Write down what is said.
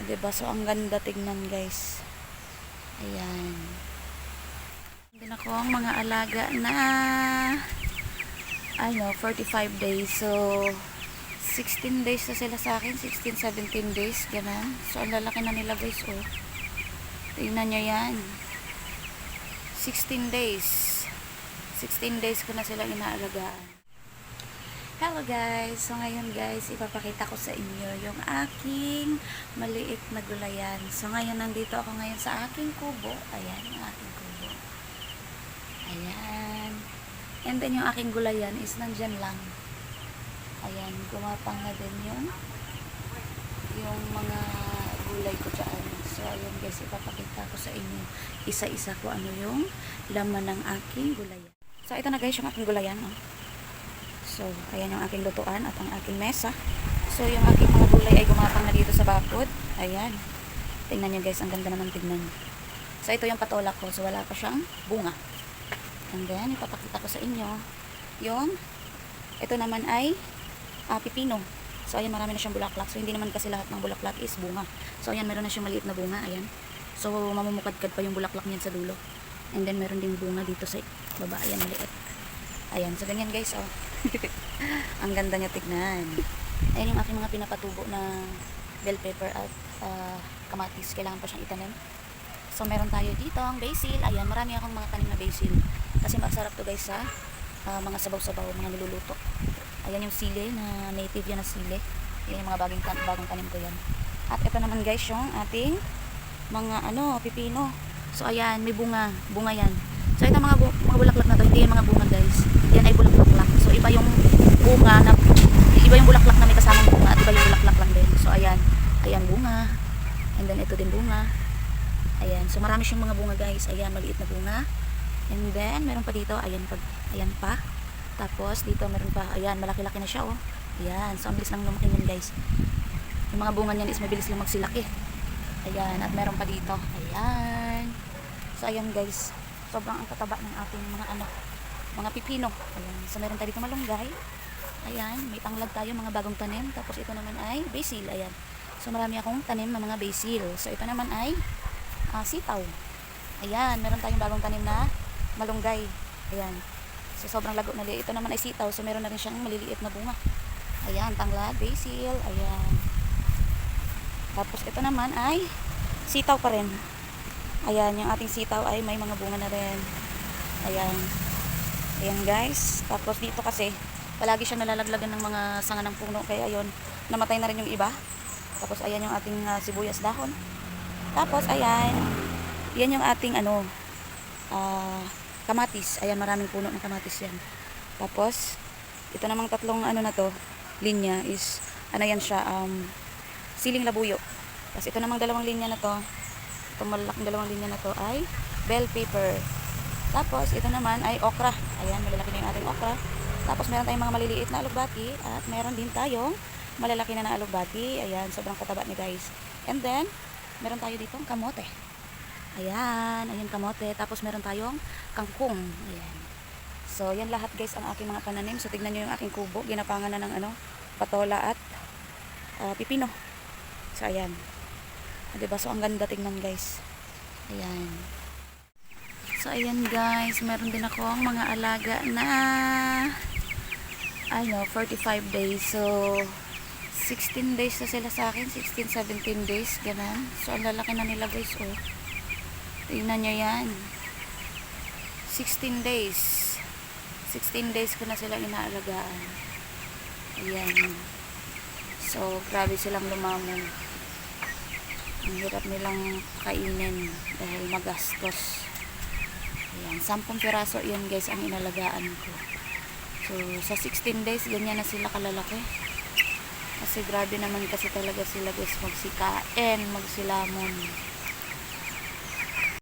Ah, diba? So, ang ganda tignan guys. Ayan. Din ako ang mga alaga na ano, 45 days. So, 16 days na sila sa akin. 16, 17 days. Ganun. So, ang lalaki na nila guys. Oh. Tingnan nyo yan. 16 days. 16 days ko na silang inaalagaan. Hello guys! So ngayon guys, ipapakita ko sa inyo yung aking maliit na gulayan. So ngayon nandito ako ngayon sa aking kubo. Ayan, yung aking kubo. Ayan. And then yung aking gulayan is nandyan lang. Ayan, gumapang na din yung yung mga gulay ko dyan. So ayan guys, ipapakita ko sa inyo isa-isa ko ano yung laman ng aking gulayan. So ito na guys yung aking gulayan. Oh. So, ayan yung aking lutuan at ang aking mesa. So, yung aking mga gulay ay gumapang na dito sa bakod. Ayan. Tingnan nyo guys, ang ganda naman tignan. So, ito yung patola ko. So, wala pa siyang bunga. And then, ipapakita ko sa inyo yung ito naman ay ah, pipino. So, ayan, marami na siyang bulaklak. So, hindi naman kasi lahat ng bulaklak is bunga. So, ayan, meron na siyang maliit na bunga. Ayan. So, mamumukadkad pa yung bulaklak niyan sa dulo. And then, meron ding bunga dito sa baba. Ayan, maliit. Ayan, so ganyan guys, oh. Ang ganda niya tignan. Ayan yung aking mga pinapatubo na bell pepper at ah, kamatis. Kailangan pa siyang itanim. So, meron tayo dito ang basil. Ayan, marami akong mga tanim na basil. Kasi masarap to guys sa ah, mga sabaw-sabaw, mga niluluto. Ayan yung sili na native yan na sili. Ayan yung mga bagong, tan- bagong tanim ko yan. At ito naman guys yung ating mga ano, pipino. So, ayan, may bunga. Bunga yan. So, ito mga, bu- mga bulaklak na to. Hindi yan mga bunga guys. Yan ay bulaklak lang. So, iba yung bunga na, iba yung bulaklak na may kasamang bunga at iba yung bulaklak lang din. So, ayan. Ayan, bunga. And then, ito din bunga. Ayan. So, marami siyang mga bunga guys. Ayan, maliit na bunga. And then, meron pa dito. Ayan, pag, ayan pa. Tapos, dito meron pa. Ayan, malaki-laki na siya, oh. Ayan. So, ang bilis lang lumaki niyan guys. Yung mga bunga niyan is mabilis lang magsilaki. Ayan. At meron pa dito. Ayan. So, ayan guys. Sobrang ang kataba ng ating mga ano, mga pipino. Ayan. So, meron tayo dito malunggay. Ayan. May tanglad tayo, mga bagong tanim. Tapos, ito naman ay basil. Ayan. So, marami akong tanim na mga basil. So, ito naman ay ah, sitaw. Ayan. Meron tayong bagong tanim na malunggay. Ayan. So, sobrang lago na. Ito naman ay sitaw. So, meron na rin siyang maliliit na bunga. Ayan. Tanglad, basil. Ayan. Tapos, ito naman ay sitaw pa rin. Ayan, yung ating sitaw ay may mga bunga na rin. Ayan. Ayan guys. Tapos dito kasi, palagi siyang nalalaglagan ng mga sanga ng puno. Kaya ayun, namatay na rin yung iba. Tapos ayan yung ating ah, sibuyas dahon. Tapos ayan, yan yung ating ano, ah, kamatis. Ayan, maraming puno ng kamatis yan. Tapos, ito namang tatlong ano na to, linya is, ano yan siya, um, siling labuyo. Tapos ito namang dalawang linya na to, itong malalaking dalawang linya na to ay bell pepper. Tapos, ito naman ay okra. Ayan, malalaki na yung ating okra. Tapos, meron tayong mga maliliit na alugbati. At meron din tayong malalaki na na alugbati. Ayan, sobrang kataba ni guys. And then, meron tayo dito kamote. Ayan, ayan kamote. Tapos, meron tayong kangkong. Ayan. So, yan lahat guys ang aking mga pananim. So, tignan nyo yung aking kubo. Ginapangan na ng ano, patola at ah, pipino. So, ayan. Ah, Diba? So, ang ganda tingnan guys. Ayan. So, ayan guys. Meron din ako ang mga alaga na ano, 45 days. So, 16 days na sila sa akin. 16, 17 days. Ganun. So, ang lalaki na nila guys. Oh. Tingnan nyo yan. 16 days. 16 days ko na silang inaalagaan. Ayan. So, grabe silang lumamon. Ang hirap nilang kainin dahil magastos. Ayan, 10 piraso yun guys ang inalagaan ko. So, sa 16 days, ganyan na sila kalalaki. Kasi grabe naman kasi talaga sila guys magsikain, magsilamon.